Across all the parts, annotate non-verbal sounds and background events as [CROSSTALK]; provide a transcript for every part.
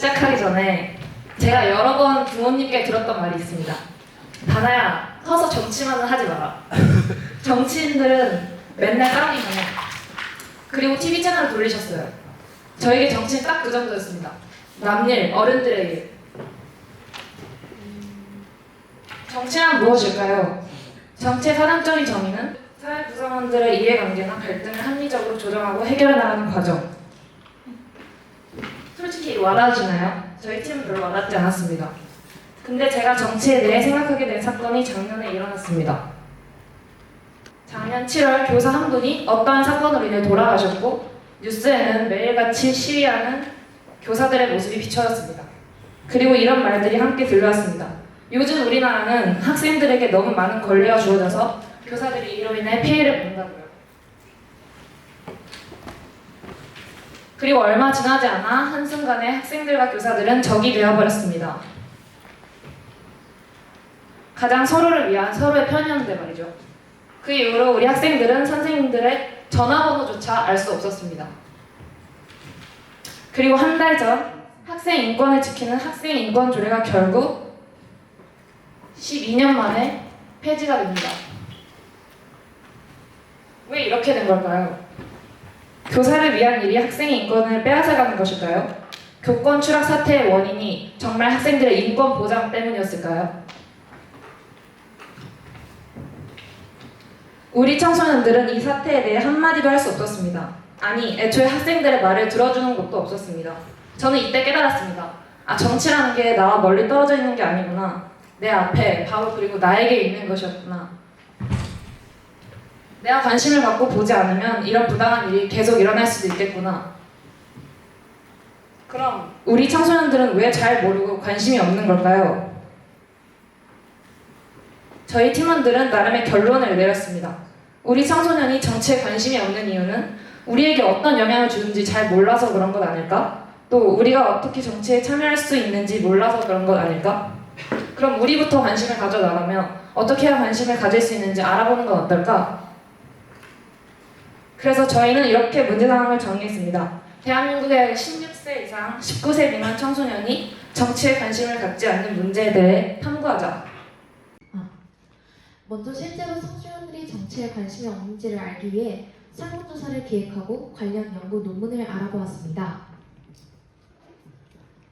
시작하기 전에 제가 여러 번 부모님께 들었던 말이 있습니다. 다나야, 커서 정치만은 하지 마라. [LAUGHS] 정치인들은 맨날 해. 그리고 TV 채널을 돌리셨어요. 저에게 정치는 딱 그 정도였습니다. 남일, 어른들의 일. 정치란 무엇일까요? 정치의 사람적인 정의는 사회 구성원들의 이해관계나 갈등을 합리적으로 조정하고 해결해 나가는 과정. 와닿으시나요? 저희 팀은 별로 와닿지 않았습니다. 근데 제가 정치에 대해 생각하게 된 사건이 작년에 일어났습니다. 작년 7월 교사 한 분이 어떠한 사건으로 인해 돌아가셨고 뉴스에는 매일같이 시위하는 교사들의 모습이 비춰졌습니다. 그리고 이런 말들이 함께 들려왔습니다. 요즘 우리나라는 학생들에게 너무 많은 권리가 주어져서 교사들이 이로 인해 피해를 본다고요. 그리고 얼마 지나지 않아 한순간에 학생들과 교사들은 적이 되어버렸습니다. 가장 서로를 위한 서로의 편이었는데 말이죠. 그 이후로 우리 학생들은 선생님들의 전화번호조차 알 수 없었습니다. 그리고 한 달 전 학생 인권을 지키는 학생 인권 조례가 결국 12년 만에 폐지가 됩니다. 왜 이렇게 된 걸까요? 교사를 위한 일이 학생의 인권을 빼앗아가는 것일까요? 교권 추락 사태의 원인이 정말 학생들의 인권 보장 때문이었을까요? 우리 청소년들은 이 사태에 대해 한마디도 할 수 없었습니다. 아니, 애초에 학생들의 말을 들어주는 곳도 없었습니다. 저는 이때 깨달았습니다. 아, 정치라는 게 나와 멀리 떨어져 있는 게 아니구나. 내 앞에, 바로 그리고 나에게 있는 것이었구나. 내가 관심을 갖고 보지 않으면 이런 부당한 일이 계속 일어날 수도 있겠구나. 그럼 우리 청소년들은 왜 잘 모르고 관심이 없는 걸까요? 저희 팀원들은 나름의 결론을 내렸습니다. 우리 청소년이 정치에 관심이 없는 이유는 우리에게 어떤 영향을 주는지 잘 몰라서 그런 것 아닐까? 또 우리가 어떻게 정치에 참여할 수 있는지 몰라서 그런 것 아닐까? 그럼 우리부터 관심을 가져나가면 어떻게 해야 관심을 가질 수 있는지 알아보는 건 어떨까? 그래서 저희는 이렇게 문제 상황을 정리했습니다. 대한민국의 16세 이상 19세 미만 청소년이 정치에 관심을 갖지 않는 문제에 대해 탐구하자. 먼저 실제로 청소년들이 정치에 관심이 없는지를 알기 위해 설문조사를 기획하고 관련 연구 논문을 알아보았습니다.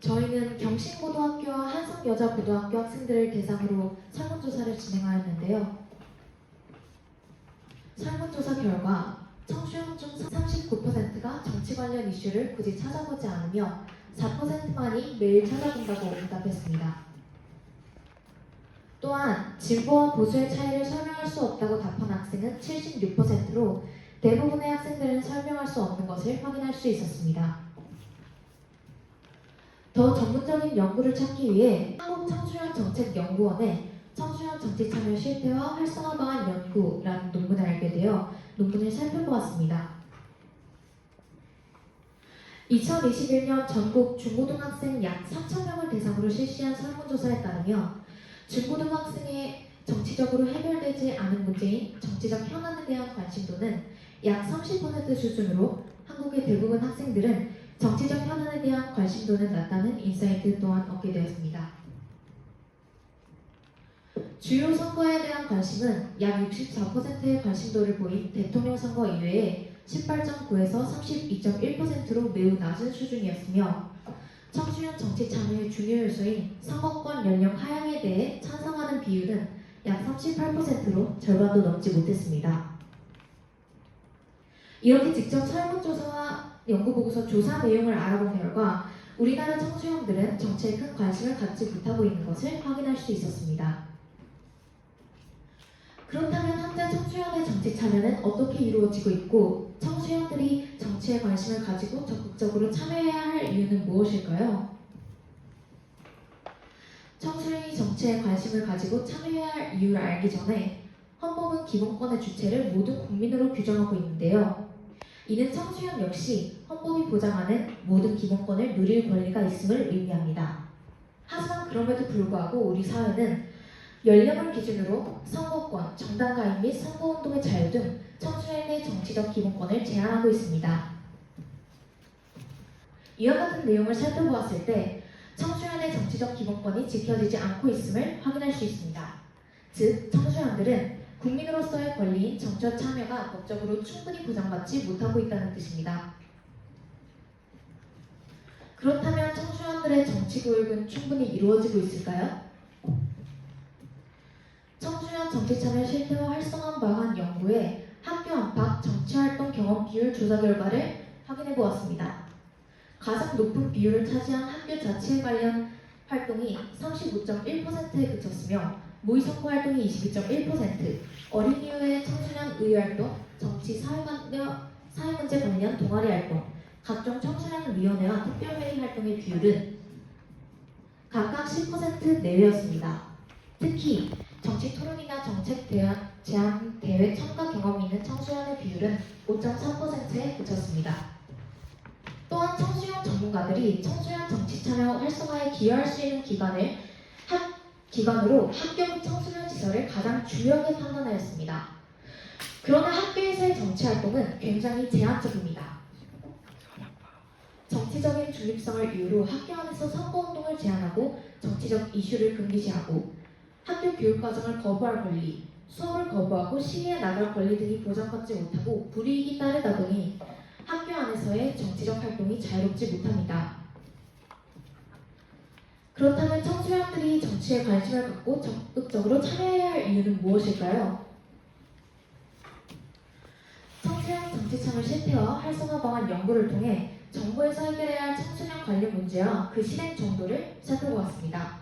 저희는 경신고등학교와 한성여자고등학교 학생들을 대상으로 설문조사를 진행하였는데요. 설문조사 결과 청소년 중 39%가 정치 관련 이슈를 굳이 찾아보지 않으며 4%만이 매일 찾아본다고 응답했습니다. 또한 진보와 보수의 차이를 설명할 수 없다고 답한 학생은 76%로 대부분의 학생들은 설명할 수 없는 것을 확인할 수 있었습니다. 더 전문적인 연구를 찾기 위해 한국청소년정책연구원의 청소년 정치 참여 실태와 활성화 방안 연구라는 논문을 알게 되어 논문을 살펴보았습니다. 2021년 전국 중고등학생 약 3,000명을 대상으로 실시한 설문조사에 따르면 중고등학생의 정치적으로 해결되지 않은 문제인 정치적 현안에 대한 관심도는 약 30% 수준으로 한국의 대부분 학생들은 정치적 현안에 대한 관심도는 낮다는 인사이트 또한 얻게 되었습니다. 주요 선거에 대한 관심은 약 64%의 관심도를 보인 대통령 선거 이외에 18.9에서 32.1%로 매우 낮은 수준이었으며 청소년 정치 참여의 중요 요소인 선거권 연령 하향에 대해 찬성하는 비율은 약 38%로 절반도 넘지 못했습니다. 이렇게 직접 설문조사와 연구보고서 조사 내용을 알아본 결과 우리나라 청소년들은 정치에 큰 관심을 갖지 못하고 있는 것을 확인할 수 있었습니다. 그렇다면 현재 청소년의 정치 참여는 어떻게 이루어지고 있고 청소년들이 정치에 관심을 가지고 적극적으로 참여해야 할 이유는 무엇일까요? 청소년이 정치에 관심을 가지고 참여해야 할 이유를 알기 전에 헌법은 기본권의 주체를 모든 국민으로 규정하고 있는데요. 이는 청소년 역시 헌법이 보장하는 모든 기본권을 누릴 권리가 있음을 의미합니다. 하지만 그럼에도 불구하고 우리 사회는 연령을 기준으로 선거권, 정당 가입 및 선거운동의 자유 등 청소년의 정치적 기본권을 제한하고 있습니다. 이와 같은 내용을 살펴보았을 때 청소년의 정치적 기본권이 지켜지지 않고 있음을 확인할 수 있습니다. 즉, 청소년들은 국민으로서의 권리인 정치적 참여가 법적으로 충분히 보장받지 못하고 있다는 뜻입니다. 그렇다면 청소년들의 정치 교육은 충분히 이루어지고 있을까요? 청소년 참여 실태와 활성화 방안 연구의 학교 안팎 정치활동 경험 비율 조사 결과를 확인해 보았습니다. 가장 높은 비율을 차지한 학교 자치 관련 활동이 35.1%에 그쳤으며 모의 선거 활동이 22.1%, 어린 이후의 청소년 의활동, 정치 사회문제 관련 동아리 활동, 각종 청소년 위원회와 특별회의 활동의 비율은 각각 10% 내외였습니다. 특히 정치 토론이나 정책 대안, 제안 대회 참가 경험이 있는 청소년의 비율은 5.3%에 그쳤습니다. 또한 청소년 전문가들이 청소년 정치 참여 활성화에 기여할 수 있는 기관을 학, 기관으로 학교 및 청소년 시설을 가장 중요하게 판단하였습니다. 그러나 학교에서의 정치 활동은 굉장히 제한적입니다. 정치적인 중립성을 이유로 학교 안에서 선거운동을 제한하고 정치적 이슈를 금기시하고 학교 교육과정을 거부할 권리, 수업을 거부하고 시위에 나갈 권리 등이 보장받지 못하고 불이익이 따르다 보니 학교 안에서의 정치적 활동이 자유롭지 못합니다. 그렇다면 청소년들이 정치에 관심을 갖고 적극적으로 참여해야 할 이유는 무엇일까요? 청소년 정치 참여 실태와 활성화 방안 연구를 통해 정부에서 해결해야 할 청소년 관련 문제와 그 실행 정도를 살펴보았습니다.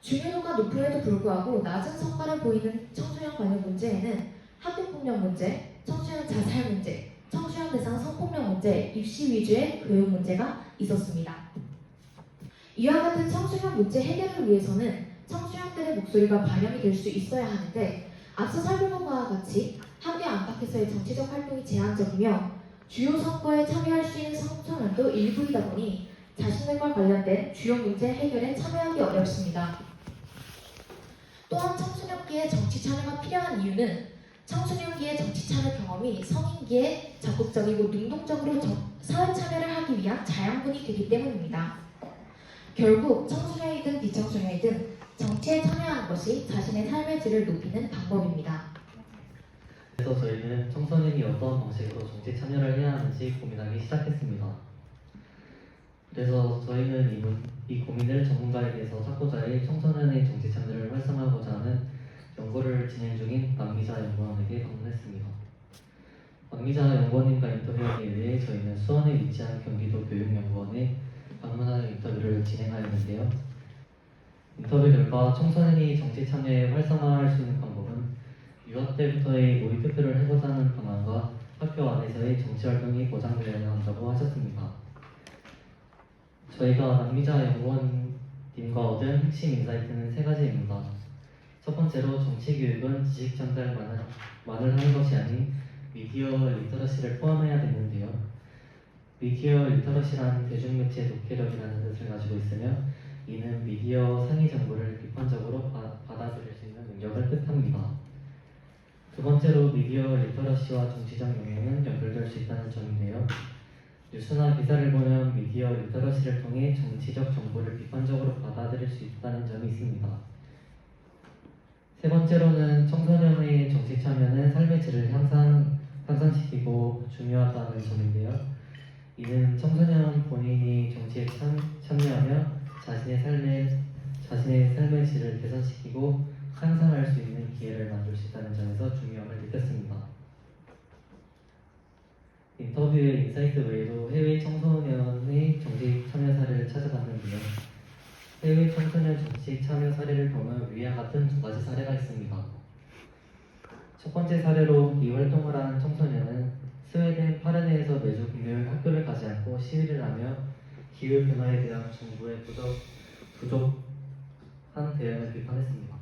중요도가 높음에도 불구하고 낮은 성과를 보이는 청소년 관련 문제에는 학교폭력 문제, 청소년 자살 문제, 청소년 대상 성폭력 문제, 입시 위주의 교육 문제가 있었습니다. 이와 같은 청소년 문제 해결을 위해서는 청소년들의 목소리가 반영이 될 수 있어야 하는데 앞서 살펴본 바와 같이 학교 안팎에서의 정치적 활동이 제한적이며 주요 선거에 참여할 수 있는 청소년도 일부이다 보니 자신들과 관련된 주요 문제 해결에 참여하기 어렵습니다. 또한 청소년기에 정치 참여가 필요한 이유는 청소년기의 정치 참여 경험이 성인기에 적극적이고 능동적으로 정- 사회 참여를 하기 위한 자양분이 되기 때문입니다. 결국 청소년이든 비청소년이든 정치에 참여하는 것이 자신의 삶의 질을 높이는 방법입니다. 그래서 저희는 청소년이 어떤 방식으로 정치 참여를 해야 하는지 고민하기 시작했습니다. 그래서 저희는 이, 문- 이 고민을 전문가에게서 찾고자 해 청소년의 정치 참여를 하는 진행 중인 남기자 연구원에게 방문했습니다. 남기자 연구원님과 인터뷰하기 위해 저희는 수원에 위치한 경기도 교육연구원에 방문하는 인터뷰를 진행하였는데요. 인터뷰 결과 청소년이 정치 참여에 활성화할 수 있는 방법은 유아 때부터의 모의 투표를 해보자 하는 방안과 학교 안에서의 정치 활동이 보장되어야 한다고 하셨습니다. 저희가 남미자 연구원님과 얻은 핵심 인사이트는 세 가지입니다. 첫 번째로 정치 교육은 지식 전달만을 만을 하는 것이 아닌 미디어 리터러시를 포함해야 되는데요. 미디어 리터러시란 대중매체 독해력이라는 뜻을 가지고 있으며 이는 미디어 상위 정보를 비판적으로 바, 받아들일 수 있는 능력을 뜻합니다. 두 번째로 미디어 리터러시와 정치적 영향은 연결될 수 있다는 점인데요. 뉴스나 기사를 보면 미디어 리터러시를 통해 정치적 정보를 비판적으로 받아들일 수 있다는 점이 있습니다. 세 번째로는 청소년의 정치 참여는 삶의 질을 향상, 향상시키고 중요하다는 점인데요. 이는 청소년 본인이 정치에 참, 참여하며 자신의 삶의 자신의 삶의 질을 개선시키고 향상할 수 있는 기회를 만들 수 있다는 점에서 중요함을 느꼈습니다. 인터뷰의 인사이트 외에도 해외 청소년의 정치 참여 사례를 찾아봤는데요. 해외 청소년 정치 참여 사례를 보면 위와 같은 두 가지 사례가 있습니다. 첫 번째 사례로 이 활동을 하는 청소년은 스웨덴 파르네에서 매주 금요일 학교를 가지 않고 시위를 하며 기후 변화에 대한 정부의 부족, 부족한 대응을 비판했습니다.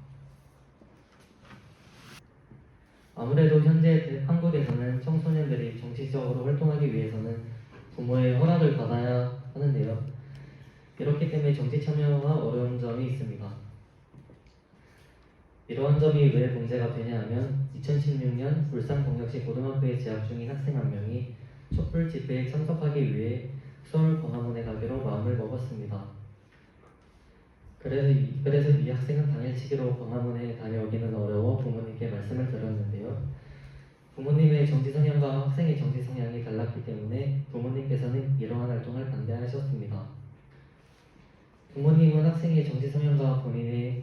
아무래도 현재 한국에서는 청소년들이 정치적으로 활동하기 위해서는 부모의 허락을 받아야 하는데요. 이렇기 때문에 정치 참여가 어려운 점이 있습니다. 이러한 점이 왜 문제가 되냐 하면 2016년 울산광역시 고등학교에 재학 중인 학생 한 명이 촛불 집회에 참석하기 위해 서울 광화문에 가기로 마음을 먹었습니다. 그래서 이, 그래서 이 학생은 당일치기로 광화문에 다녀오기는 어려워 부모님께 말씀을 드렸는데요. 부모님의 정치 성향과 학생의 정치 성향이 달랐기 때문에 부모님께서는 이러한 활동을 반대하셨습니다. 부모님은 학생의 정치 성향과 본인의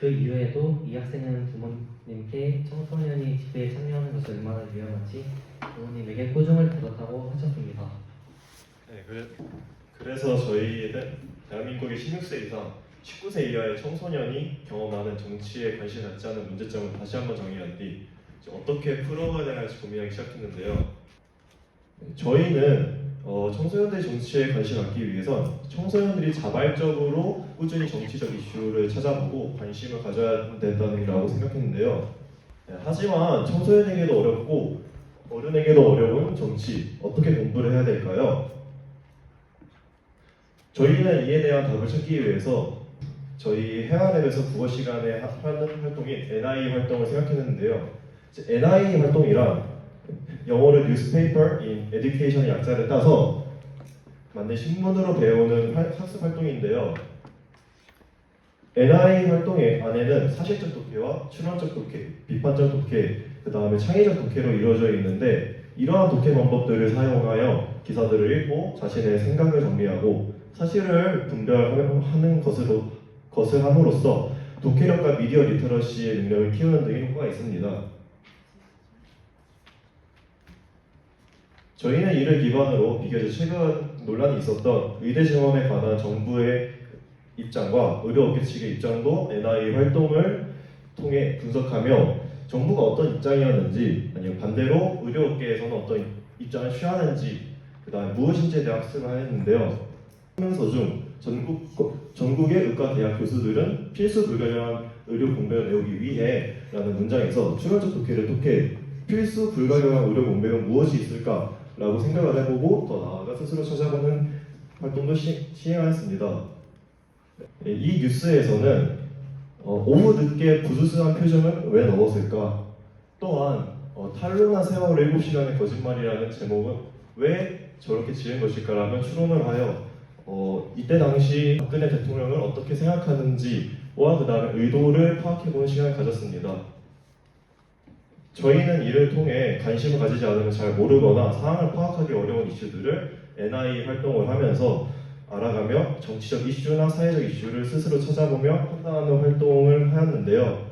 그 이후에도 이 학생은 부모님께 청소년이 집회에 참여하는 것이 얼마나 위험한지 부모님에게 꾸중을 들었다고 하셨습니다. 네, 그래, 그래서 저희는 대한민국의 16세 이상 19세 이하의 청소년이 경험하는 정치에 관심 갖지 않는 문제점을 다시 한번 정의한 뒤 어떻게 풀어가야 할지 고민하기 시작했는데요. 네, 저희는 어, 청소년들의 정치에 관심 갖기 위해선 청소년들이 자발적으로 꾸준히 정치적 이슈를 찾아보고 관심을 가져야 된다고 생각했는데요. 네, 하지만 청소년에게도 어렵고 어른에게도 어려운 정치 어떻게 공부를 해야 될까요? 저희는 이에 대한 답을 찾기 위해서 저희 해안앱에서 국어 시간에 하- 하는 활동인 NI 활동을 생각했는데요. 이제 NI 활동이란 영어로 Newspaper in Education의 약자를 따서 만든 신문으로 배우는 활- 학습 활동인데요. NI 활동의 안에는 사실적 독해와 추론적 독해, 비판적 독해, 그 다음에 창의적 독해로 이루어져 있는데 이러한 독해 방법들을 사용하여 기사들을 읽고 자신의 생각을 정리하고 사실을 분별하는 것으로 것을 함으로써 독해력과 미디어 리터러시의 능력을 키우는 등의 효과가 있습니다. 저희는 이를 기반으로 비교적 최근 논란이 있었던 의대 지원에 관한 정부의 입장과 의료업계 측의 입장도 NI 활동을 통해 분석하며 정부가 어떤 입장이었는지 아니면 반대로 의료업계에서는 어떤 입장을 취하는지 그 다음에 무엇인지에 대한 학습을 하였는데요. 설명서 중 전국, 전국의 의과 대학 교수들은 필수 불가결한 의료 공백을 메우기 위해 라는 문장에서 추론적 독해를 독해 필수 불가결한 의료 공백은 무엇이 있을까 라고 생각을 해보고 더 나아가 스스로 찾아보는 활동도 시, 시행하였습니다. 네, 이 뉴스에서는 어, 오후 늦게 부수수한 표정을 왜 넣었을까? 또한 어, 탄로난 세월 7시간의 거짓말이라는 제목은 왜 저렇게 지은 것일까라는 추론을 하여 어, 이때 당시 박근혜 대통령을 어떻게 생각하는지와 그 다음에 의도를 파악해보는 시간을 가졌습니다. 저희는 이를 통해 관심을 가지지 않으면 잘 모르거나 상황을 파악하기 어려운 이슈들을 NI 활동을 하면서 알아가며 정치적 이슈나 사회적 이슈를 스스로 찾아보며 판단하는 활동을 하였는데요.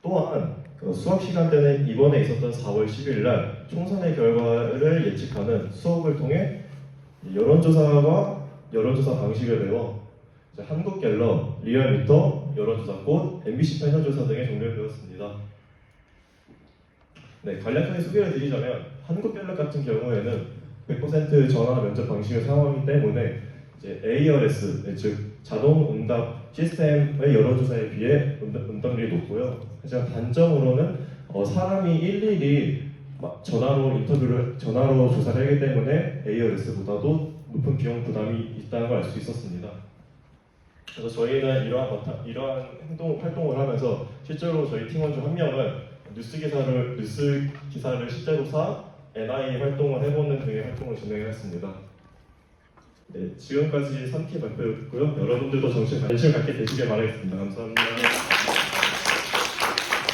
또한 그 수학 시간 때는 이번에 있었던 4월 10일 날 총선의 결과를 예측하는 수업을 통해 여론조사와 여론조사 방식을 배워 한국갤럽, 리얼미터, 여론조사꽃, MBC 패널조사 등의 종류를 배웠습니다. 네, 간략하게 소개를 드리자면 한국갤럽 같은 경우에는 100% 전화 면접 방식을 사용하기 때문에 이제 ARS, 네, 즉 자동 응답 시스템의 여론조사에 비해 응답, 응답 률이 높고요. 하지만 단점으로는 어, 사람이 일일이 막 전화로 인터뷰를 전화로 조사를 하기 때문에 ARS보다도 높은 비용 부담이 있다는 걸 알 수 있었습니다. 그래서 저희는 이러한 이러한 행동 활동을 하면서 실제로 저희 팀원 중 한 명은 뉴스 기사를 뉴스 기사를 실제로 사 NI 활동을 해보는 등의 활동을 진행했습니다. 네, 지금까지 3期발표였고요. 여러분들도 정치에 관심 갖게 되시길 바라겠습니다. 감사합니다.